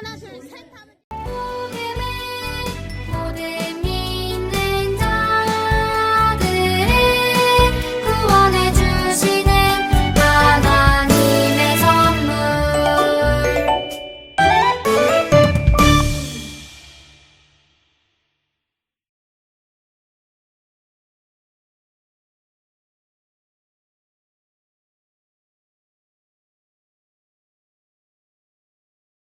하나 둘셋 하면